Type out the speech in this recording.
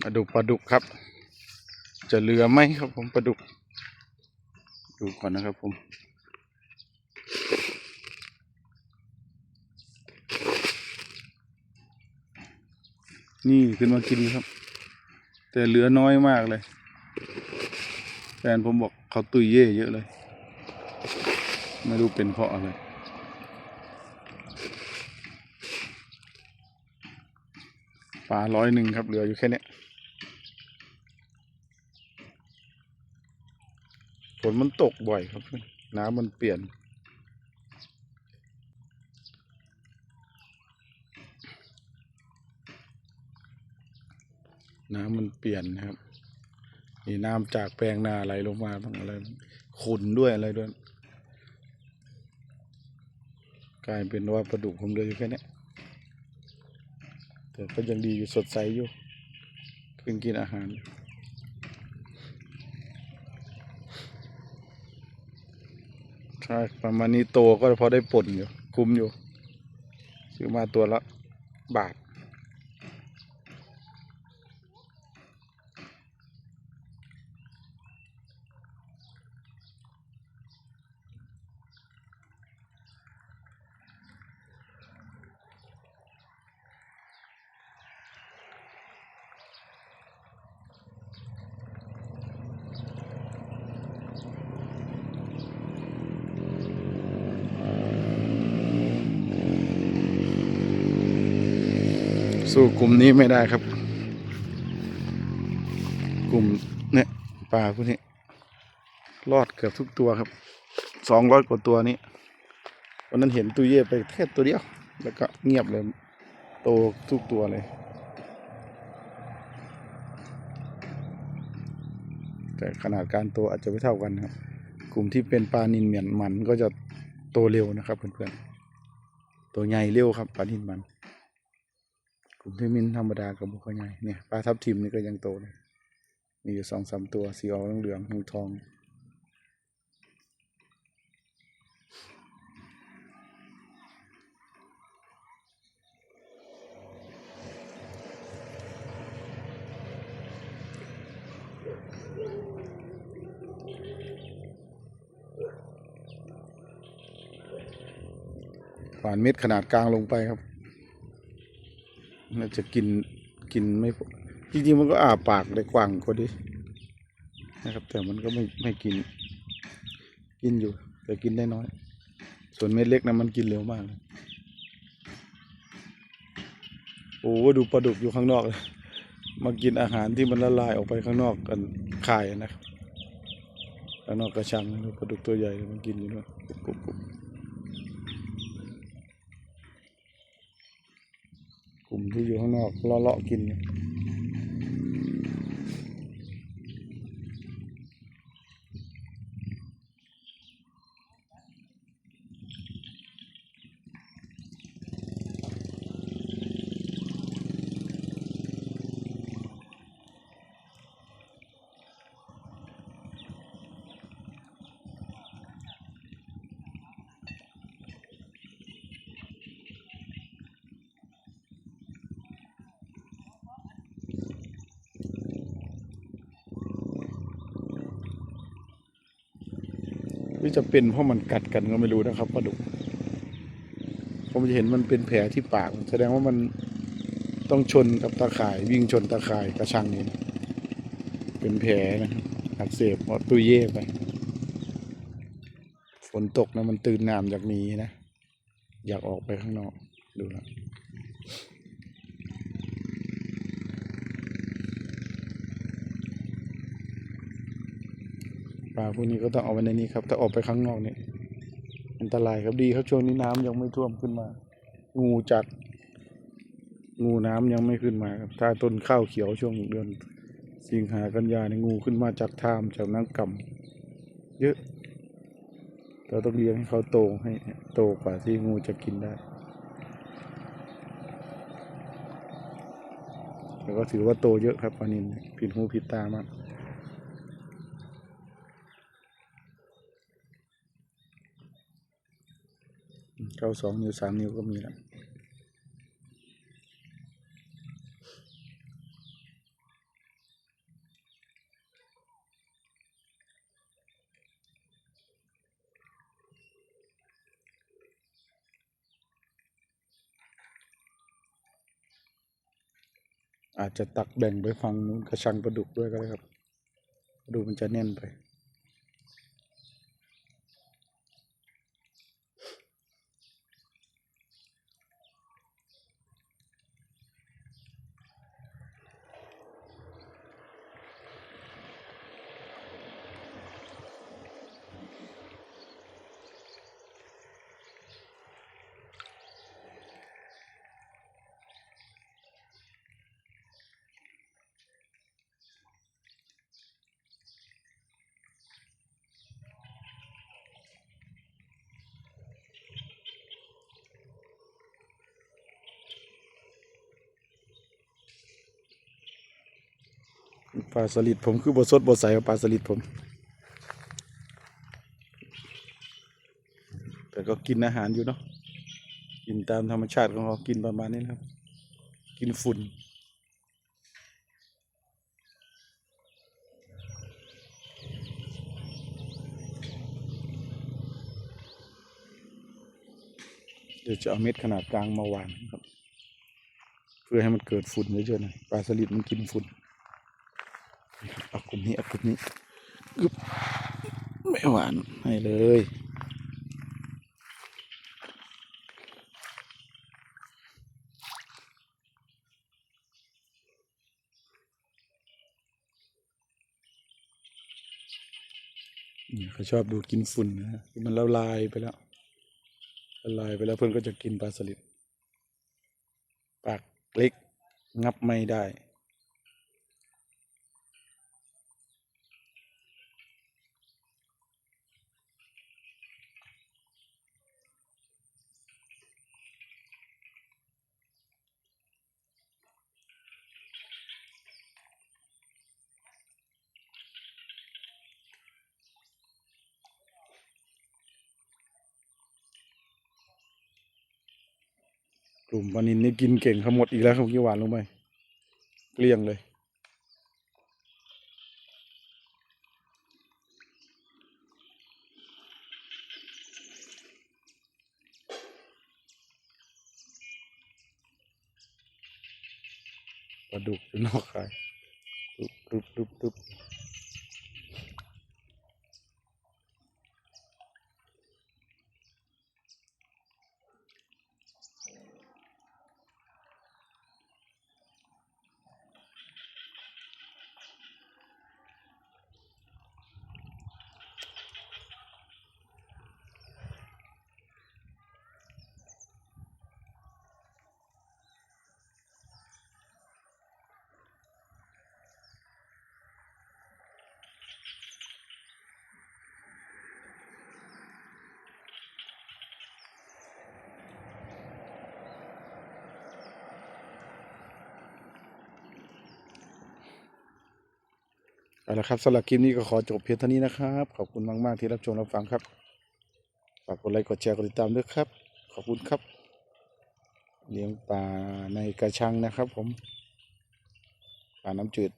มาดูปลาดุกครับ จะเหลือไหมครับผมปลาดุก ดูก่อนนะครับผมนี่ขึ้นมากินครับ แต่เหลือน้อยมากเลยแฟนผมบอกเขาตุยเย่เยอะเลย ไม่รู้เป็นเพราะอะไรปลาร้อยหนึ่งครับเหลืออยู่แค่เนี้ยฝ นมันตกบ่อยครับน้ำมันเปลี่ยน น้ำมันเปลี่ยนนะครับนี่น้ำจากแปลงนาไหลลงมาบ้างอะไรขุนด้วยอะไรด้วย กลายเป็นว่าปลาดุกผมเลยอยู่แค่นี้แต่ก็ยังดีอยู่สดใสอยู่เพิ่งกินอาหาร ใช่ประมาณนี้โตก็พอได้ป่นอยู่ คุ้มอยู่ ซื้อมาตัวละบาท สู้กลุ่มนี้ไม่ได้ครับ กลุ่มเนี่ยปลาพวกนี้รอดเกือบทุกตัวครับสองร้อยกว่าตัวนี้วันนั้นเห็นตุยเย่ไปแค่ตัวเดียว แล้วก็เงียบเลย โตทุกตัวเลย แต่ขนาดการโตอาจจะไม่เท่ากันครับ กลุ่มที่เป็นปลานินเหมียนมันก็จะโตเร็วนะครับเพื่อนๆ ตัวใหญ่เร็วครับปลานินมัน กลุ่มที่มินธรรมดากับบุคใหญ่เนี่ยปลาทับทิมนี่ก็ยังโตเลยมีอยู่สองสามตัวสีออกเหลืองๆทองทองฝานเม็ดขนาดกลางลงไปครับ น่าจะกินกินไม่จริงๆมันก็อาปากได้กว้างกว่าดินะครับ แต่มันก็ไม่ไม่กิน กินอยู่ แต่กินได้น้อย ส่วนเม็ดเล็กนะมันกินเร็วมากเลยโอ้ดูปลาดุกอยู่ข้างนอกเลยมากินอาหารที่มันละลายออกไปข้างนอกกันคายนะครับข้างนอกกระชังดูปลาดุกตัวใหญ่มันกินอยู่ด้วยกุบกุบกรุบ กลุ่ม ที่อยู่ข้างนอกเลาะๆกิน รือจะเป็นเพราะมันกัดกันก็ไม่รู้นะครับปลาดุกผมจะเห็นมันเป็นแผลที่ปาก แสดงว่ามันต้องชนกับตาข่าย วิ่งชนตาข่ายกระชังนี่นะเป็นแผลนะครับอักเสบเพราะตุยเย่ไปฝนตกนะมันตื่นน้ำจากนี้นะ อยากออกไปข้างนอกดูแล้ว ปลาพวกนี้ก็ต้องเอาไว้ในนี้ครับ ถ้าออกไปข้างนอกเนี่ยอันตรายครับดีครับช่วงนี้น้ำยังไม่ท่วมขึ้นมา งูจัด งูน้ำยังไม่ขึ้นมาครับ ถ้าต้นข้าวเขียวช่วงเดือนสิงหากันยาเนี่ยงูขึ้นมาจากทามจากน้ำก่ำเยอะเราต้องเลี้ยงให้เขาโตให้โตกว่าที่งูจะกินได้แต่ก็ถือว่าโตเยอะครับปลานินผิดหูผิดตามาก เขาสองนิ้วสามนิ้วก็มีแล้วอาจจะตักแบ่งไปฟังนู้นกระชังประดุกด้วยก็ได้ครับ ดูมันจะแน่นไป ปลาสลิดผมคือบสดบใสกับปลาสลิดผม แต่ก็กินอาหารอยู่เนาะกินตามธรรมชาติของเขากินประมาณนี้นะครับ กินฝุ่นเดี๋ยวจะเอาเม็ดขนาดกลางมาหวานครับ เพื่อให้มันเกิดฝุ่นเยอะๆหน่อยปลาสลิดมันกินฝุ่น เอากลุ่มนี้เอากลุ่มนี้อึ๊บไม่หวานให้เลยนี่เขาชอบดูกินฝุ่นนะมันละลายไปแล้วละลายไปแล้วเพื่อนก็จะกินปลาสลิดปากเล็กงับไม่ได้ กลุ่มปลานินนี่กินเก่งขมดอีกแล้วครับกี่หวานลงไปเกลี้ยงเลย ปลาดุกอยู่นอกไข่ตุ๊บตุ๊บตุ๊บตุ๊บ เอาละครับสำหรับคลิปนี้ก็ขอจบเพียงเท่านี้นะครับ ขอบคุณมาก ๆ ที่รับชมรับฟังครับฝากกดไลค์กดแชร์กดติดตามด้วยครับ ขอบคุณครับ เลี้ยงปลาในกระชังนะครับ ผมปลาน้ำจืด